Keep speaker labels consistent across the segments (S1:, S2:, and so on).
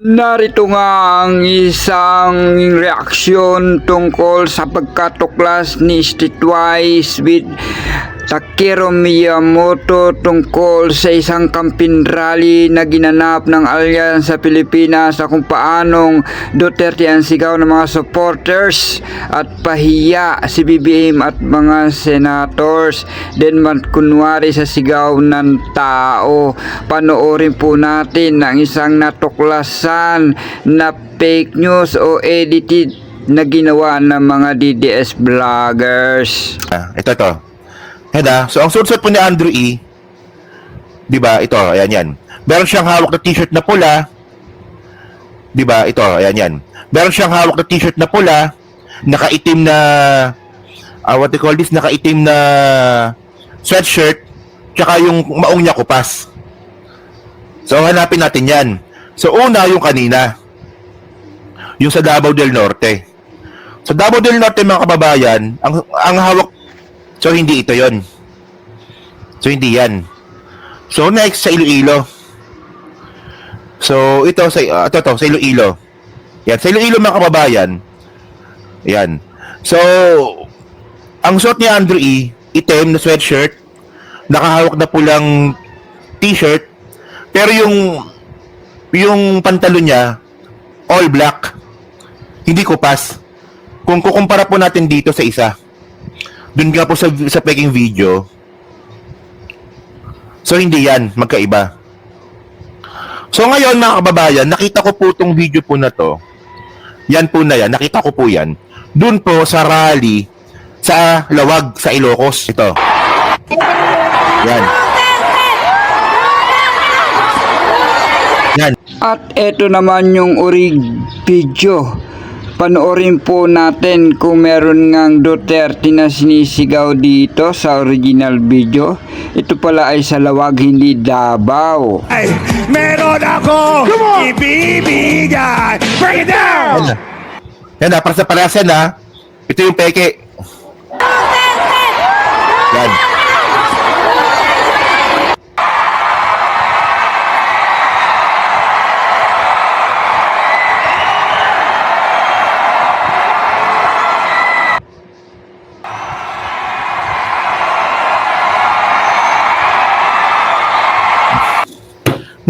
S1: Narito nga ang isang reaksyon tungkol sa pagkatuklas ni Streetwise with Takeru Miyamoto tungkol sa isang campaign rally na ginanap ng Alliance sa Pilipinas sa kung paanong Duterte ang sigaw ng mga supporters at pahiya si BBM at mga senators man kunwari sa sigaw ng tao panoorin po natin ang isang natuklasan na fake news o edited na ginawa ng mga DDS vloggers.
S2: Ah, ito to. Heda, so ang suot po ni Andrew E, 'di ba? Ito, ayan yan. Meron siyang hawak na t-shirt na pula. 'Di ba? Ito, ayan yan. Meron siyang hawak na t-shirt na pula, nakaitim na ah, what they call this, nakaitim na sweatshirt, tsaka yung maong niya kupas. So hanapin natin 'yan. So una yung kanina. Yung sa Davao del Norte. Sa Davao del Norte mga kababayan, ang ang hawak So, hindi ito yon. So, hindi yan. So, next, sa Iloilo. So, ito, sa, uh, ito, ito, sa Iloilo. Yan, sa Iloilo mga kababayan. Yan. So, ang suot ni Andrew E, itim na sweatshirt, nakahawak na pulang t-shirt, pero yung yung pantalon niya, all black. Hindi ko pass. Kung kukumpara po natin dito sa isa, dun nga po sa, sa peking video. So, hindi yan. Magkaiba. So, ngayon, mga kababayan, nakita ko po itong video po na to. Yan po na yan. Nakita ko po yan. Dun po sa rally sa Lawag, sa Ilocos. Ito. Yan. Yan.
S1: At eto naman yung urig video. Panoorin po natin kung meron ngang Duterte na sinisigaw dito sa original video. Ito pala ay sa lawag, hindi Davao.
S3: Ay, meron ako ibibigay. Break it down!
S2: Yan na. Para sa parasan ha. Ito yung peke. Yan.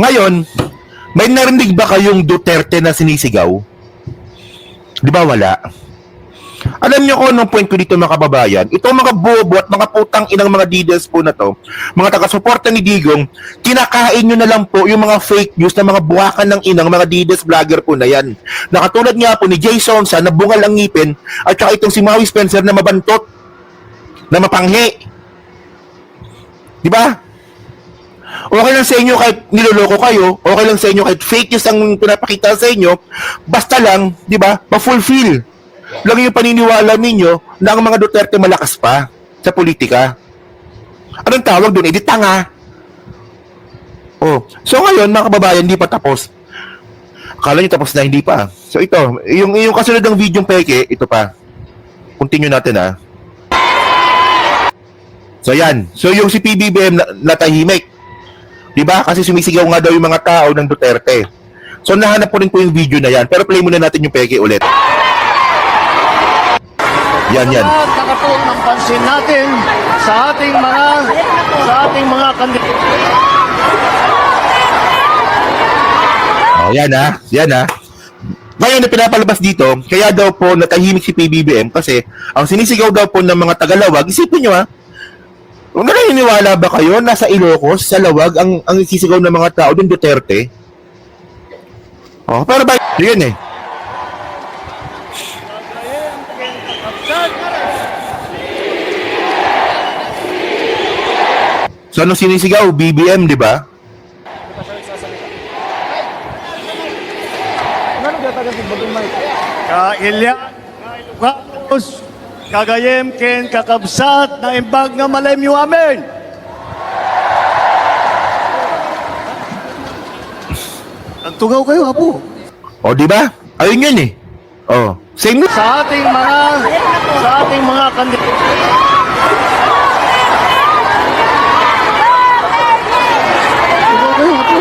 S2: Ngayon, may narinig ba kayong Duterte na sinisigaw? Di ba wala? Alam niyo kung anong point ko dito mga kababayan, itong mga bobo at mga putang inang mga leaders po na to, mga taga-suporta ni Digong, kinakain nyo na lang po yung mga fake news na mga buwakan ng inang mga leaders vlogger po na yan. Nakatulad nga po ni Jay Sonsa na bungal ang ngipin at saka itong si Maui Spencer na mabantot, na mapanghi. Di ba? Okay lang sa inyo kahit niloloko kayo, okay lang sa inyo kahit fake news ang pinapakita sa inyo, basta lang, di ba, ma-fulfill. Lang yung paniniwala ninyo na ang mga Duterte malakas pa sa politika. Anong tawag doon? Eh, di tanga. Oh. So ngayon, mga kababayan, hindi pa tapos. Akala nyo tapos na, hindi pa. So ito, yung, yung kasunod ng video peke, ito pa. Continue natin ha. So yan. So yung si PBBM na, natahimik. 'Di ba? Kasi sumisigaw nga daw yung mga tao ng Duterte. So nahanap ko rin po yung video na yan. Pero play muna natin yung peke ulit. Yan, yan.
S4: At nakatuon ng pansin natin sa ating mga sa ating mga kandidato.
S2: Oh, yan ha. Yan ha. Ngayon na pinapalabas dito, kaya daw po natahimik si PBBM kasi ang sinisigaw daw po ng mga tagalawag, isipin nyo ha, kung naniniwala ba kayo nasa Ilocos, sa Lawag, ang, ang sisigaw ng mga tao doon Duterte? Oh, pero ba, yun eh. So, anong sinisigaw? BBM, di ba?
S4: Kailya, Kailuganos, kagayem ken kakabsat na imbag nga malemyo amin. Ang tugaw kayo, apo.
S2: O, di ba? Ayun yun eh. Oh, same.
S4: Sa ating mga sa ating mga kandidato. Tugaw kayo, apo.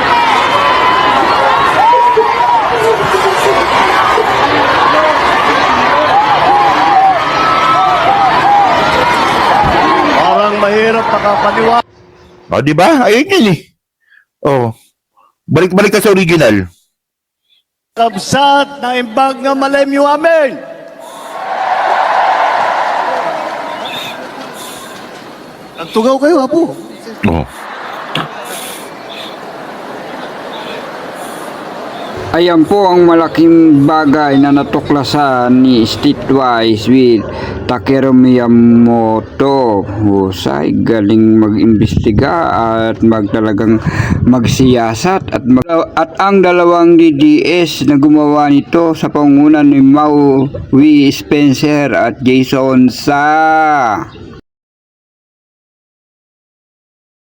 S4: Makapaniwala
S2: O, di ba? Ayun yun eh. Oh. Balik-balik ka sa original.
S4: kabsat ng imbag nga malemyo amin. Nagtugaw kayo, apo.
S2: Oh.
S1: Ayan po ang malaking bagay na natuklasan ni Streetwise with Takeru Miyamoto. Husay, galing mag-imbestiga at magtalagang magsiyasat at, mag- at ang dalawang DDS na gumawa nito sa pangunan ni Mau W. Spencer at Jason Sa.